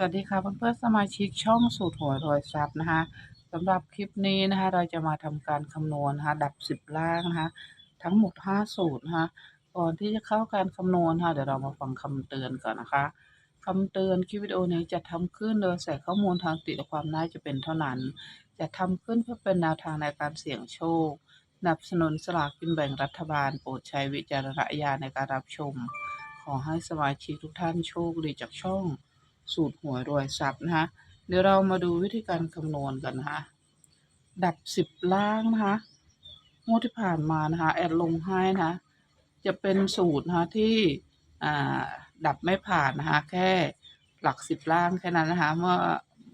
สวัสดีค่ะเพื่อนๆสมาชิกช่องสูตรหวยรวยทรัพย์นะคะสำหรับคลิปนี้นะคะเราจะมาทำการคำนวณนะคะดับสิบล่างนะคะทั้งหมดห้าสูตรนะคะก่อนที่จะเข้าการคำนวณค่ะเดี๋ยวเรามาฟังคำเตือนก่อนนะคะคำเตือนคลิปวิดีโอนี้จะทำขึ้นโดยใส่ข้อมูลทางติดความน่าจะเป็นเท่านั้น จะทำขึ้นเพื่อเป็นแนวทางในการเสี่ยงโชคสนับสนุนสลากกินแบ่งรัฐบาลโปรดใช้วิจารณญาณในการรับชม ขอให้สมาชิกทุกท่านโชคดีจากช่อง สูตรหวยรวยทรัพย์นะคะเดี๋ยวเรามาดูวิธีการคำนวณกันนะคะดับสิบล่างนะคะงวดที่ผ่านมานะคะแอดลงให้นะคะจะเป็นสูตรนะคะที่ดับไม่ผ่านนะคะแค่หลักสิบล่างแค่นั้นนะคะเมื่อ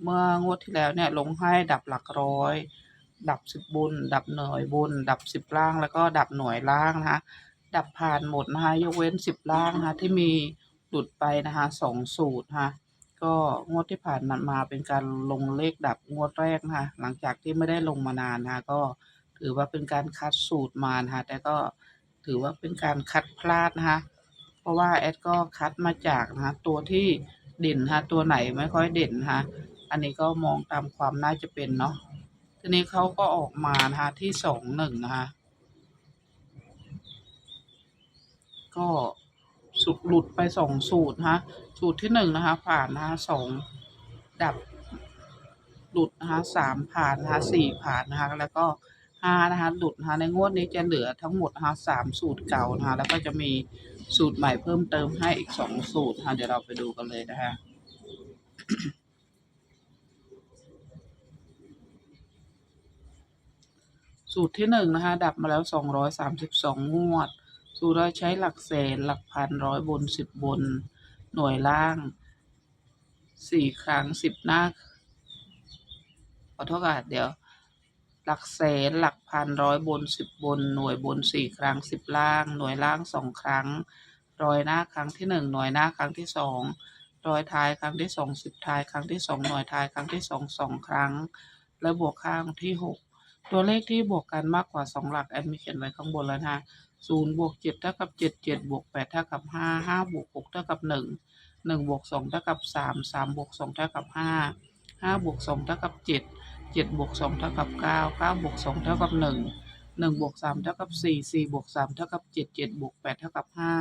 เมื่องวดที่แล้วเนี่ยลงให้ดับหลักร้อย ดับสิบบุญ ดับหน่วยบุญ ดับสิบล่างแล้วก็ดับหน่วยล่างนะคะดับผ่านหมดนะคะยกเว้นสิบล่างนะคะที่มีหลุดไปนะคะสองสูตรนะคะ ก็งวดที่ผ่านมาเป็นการลงเลขดับงวดแรกนะคะหลังจากที่ไม่ได้ลงมานานนะคะก็ถือว่าเป็นการคัดสูตรมานะคะแต่ก็ถือว่าเป็นการคัดพลาดนะคะเพราะว่าแอดก็คัดมาจากนะคะตัวที่เด่นนะะตัวไหนไม่ค่อยเด่นนะคะอันนี้ก็มองตามความน่าจะเป็นเนาะทีนี้เขาก็ออกมานะคะที่สองหนึ่งนะคะก็ สุดหลุดไปสองสูตรนะคะสูตรที่หนึ่งนะคะ ผ่านนะคะสองดับหลุดนะคะสามผ่านนะคะสี่ผ่านนะคะแล้วก็ห้านะคะหลุดนะคะในงวดนี้จะเหลือทั้งหมดนะคะสามสูตรเก่านะคะแล้วก็จะมีสูตรใหม่เพิ่มเติมให้อีกสองสูตรนะคะเดี๋ยวเราไปดูกันเลยนะคะสูตรที่หนึ่งนะคะ ดับมาแล้วสองร้อยสามสิบสองงวด สูตรเราใช้หลักแสนหลักพันร้อยบนสิบบน หน่วยล่างสี่ครั้งสิบหน้าขอโทษค่ะเดี๋ยว หลักแสนหลักพันร้อยบนสิบบน หน่วยบนสี่ครั้งสิบล่าง หน่วยล่างสองครั้ง ร้อยหน้าครั้งที่หนึ่งหน่วยหน้าครั้งที่สองร้อยท้ายครั้งที่สองสิบท้ายครั้งที่สองหน่วยท้ายครั้งที่สองสองครั้ง และบวกข้างที่หก ตัวเลขที่บวกกันมากกว่าสองหลักแอดมิเขียนไว้ข้างบนแล้วนะศูนย์บวกเจ็ดเท่ากับเจ็ดเจ็ดบวกแปดเท่ากับห้าห้าบวกหกเท่ากับหนึ่งหนึ่งบวกสองเท่ากับสามสามบวกสองเท่ากับห้าห้าบวกสองเท่ากับเจ็ดเจ็ดบวกสองเท่ากับเก้าเก้าบวกสองเท่ากับหนึ่งหนึ่งบวกสามเท่ากับสี่สี่บวกสามเท่ากับเจ็ดเจ็ดบวกแปดเท่ากับห้า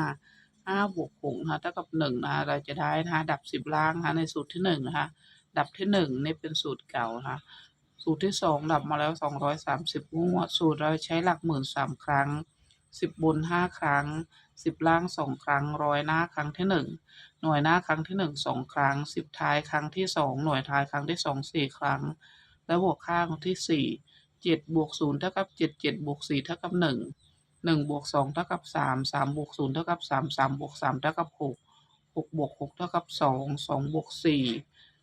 ห้าบวกหกนะเท่ากับหนึ่งนะเราจะได้นะคะดับสิบล่างนะในสูตรที่หนึ่งนะคะดับที่หนึ่งนี่เป็นสูตรเก่านะคะ สูตรที่สองดับมาแล้วสองร้อยสามสิบงวด สูตรเราใช้หลักหมื่นสามครั้งสิบบนห้าครั้งสิบล่างสองครั้งร้อยหน้าครั้งที่หนึ่งหน่วยหน้าครั้งที่หนึ่งสองครั้งสิบท้ายครั้งที่สองหน่วยท้ายครั้งที่สองสี่ครั้ง แล้วบวกข้างที่สี่เจ็ดบวกศูนย์เท่ากับเจ็ดเจ็ดบวกสี่เท่ากับหนึ่งหนึ่งบวกสองเท่ากับสามสามบวกศูนย์เท่ากับสามสามบวกสามเท่ากับหกหกบวกหกเท่ากับสองสองบวกสี่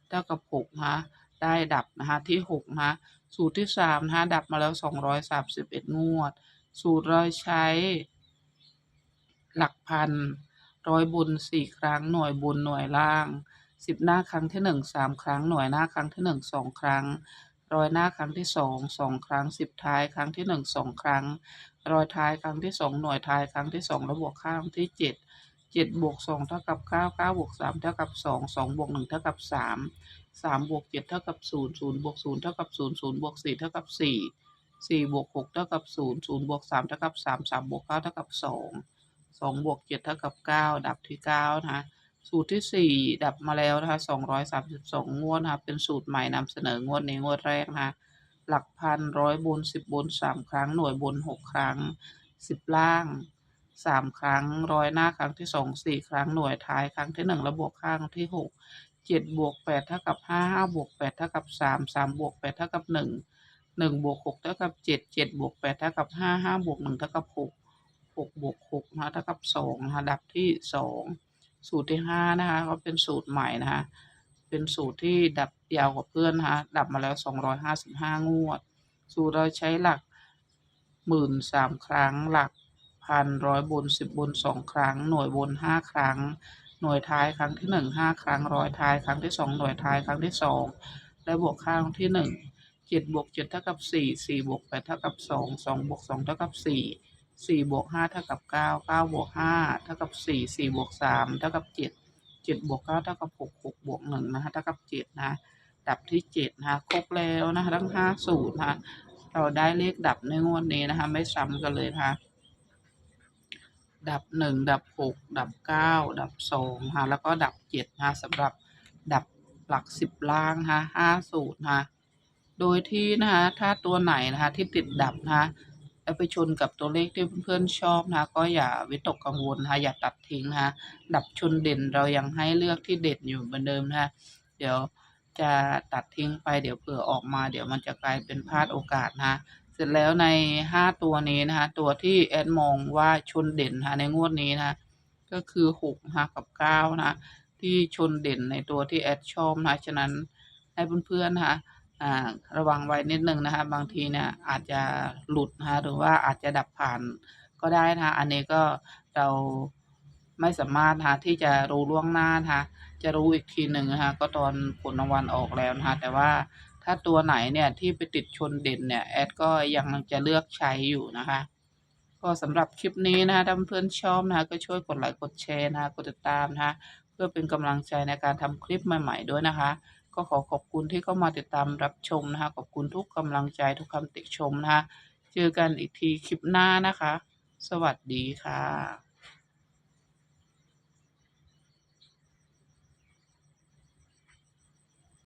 เท่ากับหกนะ ได้ดับนะคะที่หกนะสูตรที่สามนะดับมาแล้วสองร้อยสามสิบเอ็ดงวด สูตรเราใช้ หลักพันร้อยบุญสี่ครั้งหน่วยบุญหน่วยล่างสิบหน้าครั้งที่หนึ่งสามครั้งหน่วยหน้าครั้งที่หนึ่งสองครั้งร้อยหน้าครั้งที่สองสองครั้งสิบท้ายครั้งที่หนึ่งสองครั้งรอยท้ายครั้งที่สองหน่วยท้ายครั้งที่สองแล้วบวกข้างที่เจ็ด เจ็ดบวกสองเท่ากับเก้าเก้าบวกสามเท่ากับสองสองบวกหนึ่งเท่ากับสามสามบวกเจ็ดเท่ากับศูนย์ศูนย์บวกศูนย์เท่ากับศูนย์ศูนย์บวกสี่เท่ากับสี่สี่บวกหกเท่ากับศูนย์ศูนย์บวกสามเท่ากับสามสามบวกเก้าเท่ากับสองสองบวกเจ็ดเท่ากับเก้าดับที่เก้านะคะสูตรที่สี่ดับมาแล้วนะคะสองร้อยสามสิบสองงวดนะคะเป็นสูตรใหม่นำเสนองวดในงวดแรกนะคะหลักพันร้อยบนสิบบนสามครั้งหน่วยบนหกครั้งสิบล่าง สามครั้งร้อยหน้าครั้งที่สองสี่ครั้งหน่วยท้ายครั้งที่หนึ่งแล้วบวกข้างที่หกเจ็ดบวกแปดเท่ากับห้าห้าบวกแปดเท่ากับสามสามบวกแปดเท่ากับหนึ่งหนึ่งบวกหกเท่ากับเจ็ดเจ็ดบวกแปดเท่ากับห้าห้าบวกหนึ่งเท่ากับหกหกบวกหกนะเท่ากับสองนะคะดับที่สองสูตรที่ห้านะคะก็เป็นสูตรใหม่นะคะเป็นสูตรที่ดับยาวกว่าเพื่อนนะคะดับมาแล้วสองร้อยห้าสิบห้างวด สูตรเราใช้หลักหมื่นสามครั้งหลัก พันร้อยบนสิบบนสองครั้ง หน่วยบนห้าครั้ง หน่วยท้ายครั้งที่หนึ่งห้าครั้งร้อยท้ายครั้งที่สองหน่วยท้ายครั้งที่สองและบวกข้างที่หนึ่งเจ็ดบวกเจ็ดเท่ากับสี่สี่บวกแปดเท่ากับสองสองบวกสองเท่ากับสี่สี่บวกห้าเท่ากับเก้าเก้าบวกห้าเท่ากับสี่สี่บวกสามเท่ากับเจ็ดเจ็ดบวกเก้าเท่ากับหกหกบวกหนึ่งนะคะเท่ากับเจ็ดนะดับที่เจ็ดนะคะครบแล้วนะคะทั้งห้าสูตรนะคะเราได้เลขดับในงวดนี้นะคะ ไม่ซ้ำกันเลยนะคะ ดับหนึ่งดับหกดับเก้าดับสองนะแล้วก็ดับเจ็ดนะสำหรับดับหลักสิบล่างนะห้าสูตรนะโดยที่นะคะถ้าตัวไหนนะคะที่ติดดับนะคะแล้วไปชนกับตัวเลขที่เพื่อนๆชอบนะคะก็อย่าวิตกกังวลนะคะอย่าตัดทิ้งนะคะดับชนเด่นเรายังให้เลือกที่เด่นอยู่เหมือนเดิมนะคะเดี๋ยวจะตัดทิ้งไปเดี๋ยวเผื่อออกมา เดี๋ยวมันจะกลายเป็นพลาดโอกาสนะคะ ร็จแล้วในห้าตัวนี้นะคะตัวที่แอดมองว่าชนเด่นนะในงวดนี้นะคะก็คือหกนะคะกับเก้านะที่ชนเด่นในตัวที่แอดชอบนะฉะนั้นให้เพื่อนๆนะคะระวังไว้นิดนึงนะคะบางทีเนี่ยอาจจะหลุดนะคะหรือว่าอาจจะดับผ่านก็ได้นะคะอันนี้ก็เราไม่สามารถนะคะที่จะรู้ล่วงหน้านะคะจะรู้อีกทีหนึ่งนะคะก็ตอนผลรางวัลออกแล้วนะคะแต่ว่า ถ้าตัวไหนเนี่ยที่ไปติดชนเด่นเนี่ยแอดก็ยังจะเลือกใช้อยู่นะคะ ก็สำหรับคลิปนี้นะคะถ้าเพื่อนชอบนะคะก็ช่วยกดไลค์กดแชร์นะคะกดติดตามนะคะเพื่อเป็นกำลังใจในการทำคลิปใหม่ ๆ ด้วยนะคะ ก็ขอขอบคุณที่เข้ามาติดตามรับชมนะคะขอบคุณทุกกำลังใจทุกคำติชมนะคะเจอกันอีกทีคลิปหน้านะคะ สวัสดีค่ะ